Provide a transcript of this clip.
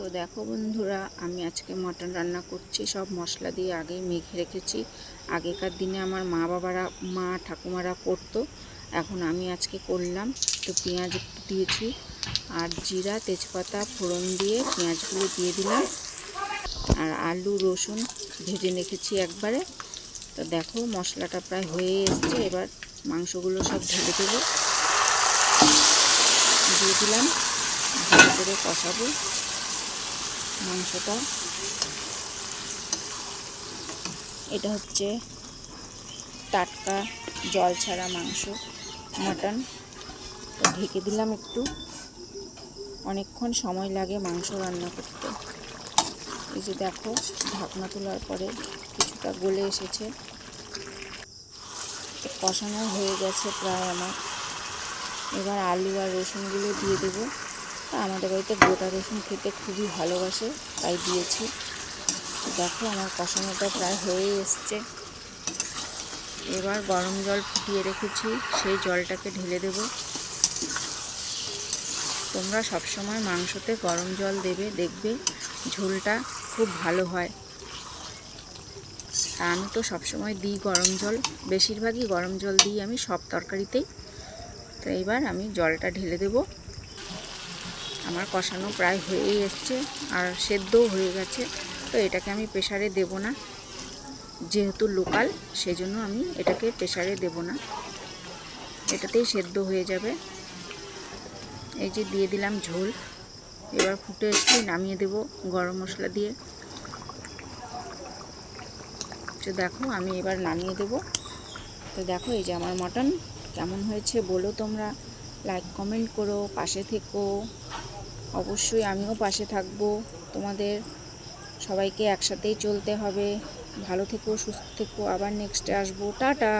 তো দেখো বন্ধুরা, আমি আজকে মটন রান্না করছি। সব মশলা দিয়ে আগেই মেখে রেখেছি। আগেকার দিনে আমার মা বাবারা, মা ঠাকুমারা করতো। এখন আমি আজকে করলাম। তো পেঁয়াজ একটু দিয়েছি আর জিরা, তেজপাতা, ফোড়ন দিয়ে পেঁয়াজগুলো দিয়ে দিলাম। আর আলু, রসুন ভেজে রেখেছি একবারে। তো দেখো মশলাটা প্রায় হয়ে এসছে। এবার মাংসগুলো সব ঢেলে দেবো। দিয়ে দিলাম। ভালো করে কষাবো। মাংসটা। এটা হচ্ছে টাটকা জল ছাড়া মাংস, মাটন। ঢেকে দিলাম একটু। অনেকক্ষণ সময় লাগে মাংস রান্না করতে। এই যে দেখো, ঢাকনা তোলার পরে কিছুটা গলে এসেছে। কষানো হয়ে গেছে প্রায় আমার। এবার আলু আর রসুনগুলো দিয়ে দেবো। আমাদের বাড়িতে গোটা রসুন খেতে খুবই ভালোবাসে, তাই দিয়েছি। দেখো আমার কষানোটা প্রায় হয়ে এসছে। এবার গরম জল ফুটিয়ে রেখেছি, সেই জলটাকে ঢেলে দেব। তোমরা সবসময় মাংসতে গরম জল দেবে, দেখবে ঝোলটা খুব ভালো হয়। আমি তো সবসময় দিই গরম জল, বেশিরভাগই গরম জল দিই আমি সব তরকারিতেই। তো এবার আমি জলটা ঢেলে দেব। আমার কষানো প্রায় হয়েই এসছে আর সেদ্ধও হয়ে গেছে। তো এটাকে আমি প্রেশারে দেব না। যেহেতু লোকাল, সেজন্য আমি এটাকে প্রেশারে দেব না। এটাতেই সেদ্ধ হয়ে যাবে। এই যে দিয়ে দিলাম ঝোল। এবার ফুটে এসে নামিয়ে দেব গরম মশলা দিয়ে। তো দেখো, আমি এবার নামিয়ে দেব। তো দেখো, এই যে আমার মটন। কেমন হয়েছে বলো তোমরা। লাইক, কমেন্ট করো, পাশে থেকো। অবশ্যই আমিও পাশে থাকব। তোমাদের সবাইকে একসাথেই চলতে হবে। ভালো থেকো, সুস্থ থেকো। আবার নেক্সটে আসব। টাটা!